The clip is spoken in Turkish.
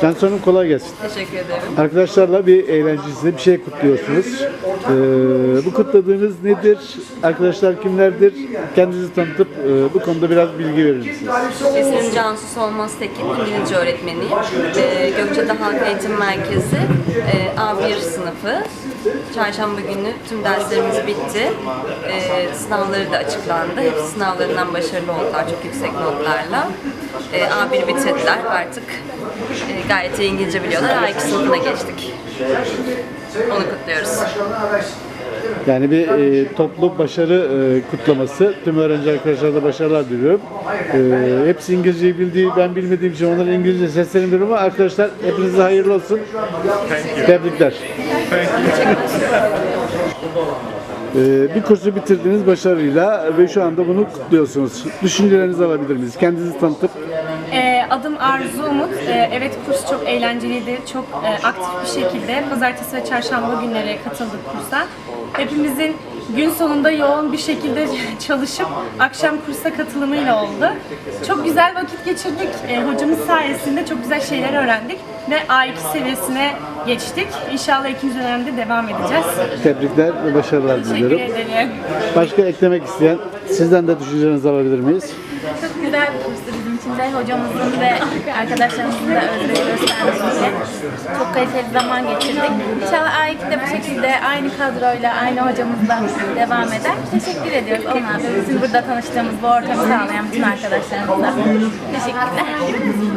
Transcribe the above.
Cansu Hanım kolay gelsin. Teşekkür ederim. Arkadaşlarla bir eğlencesinde bir şey kutluyorsunuz. Ee, bu kutladığınız nedir? Arkadaşlar kimlerdir? Kendinizi tanıtıp e, bu konuda biraz bilgi verir misiniz? İsmim Cansu Solmaz Tekin, İngilizce öğretmeniyim. Ee, Gökçe'de Halk Eğitim Merkezi e, A1 sınıfı. Çarşamba günü tüm derslerimiz bitti. Ee, sınavları da açıklandı. Hepsi sınavlarından başarılı oldular, çok yüksek notlarla. Ee, A1 bitirdiler artık. e, gayet iyi İngilizce biliyorlar. A2 sınıfına geçtik. Onu kutluyoruz. Yani bir e, toplu başarı e, kutlaması. Tüm öğrenci arkadaşlara da başarılar diliyorum. E, hepsi İngilizceyi bildiği, ben bilmediğim için onlara İngilizce sesleniyorum ama arkadaşlar hepinize hayırlı olsun. Tebrikler. E, bir kursu bitirdiniz başarıyla ve şu anda bunu kutluyorsunuz. Düşüncelerinizi alabilir miyiz? Kendinizi tanıtıp Adım Arzu Umut. Ee, evet kurs çok eğlenceliydi. Çok e, aktif bir şekilde pazartesi ve çarşamba günleri katıldık kursa. Hepimizin gün sonunda yoğun bir şekilde çalışıp akşam kursa katılımıyla oldu. Çok güzel vakit geçirdik. Ee, hocamız sayesinde çok güzel şeyler öğrendik ve A2 seviyesine geçtik. İnşallah ikinci dönemde devam edeceğiz. tebrikler ve başarılar Teşekkür diliyorum. ederim. Başka eklemek isteyen sizden de düşüncelerinizi alabilir miyiz? Çok güzel bir kurstu bizim için de. Hocamızın ve arkadaşlarımızın da özveri göstermesiyle çok kaliteli zaman geçirdik. İnşallah A2'de bu şekilde aynı kadroyla, aynı hocamızla devam eder. Teşekkür ediyoruz ona ve bizim burada tanıştığımız bu ortamı sağlayan bütün arkadaşlarımıza. Teşekkürler.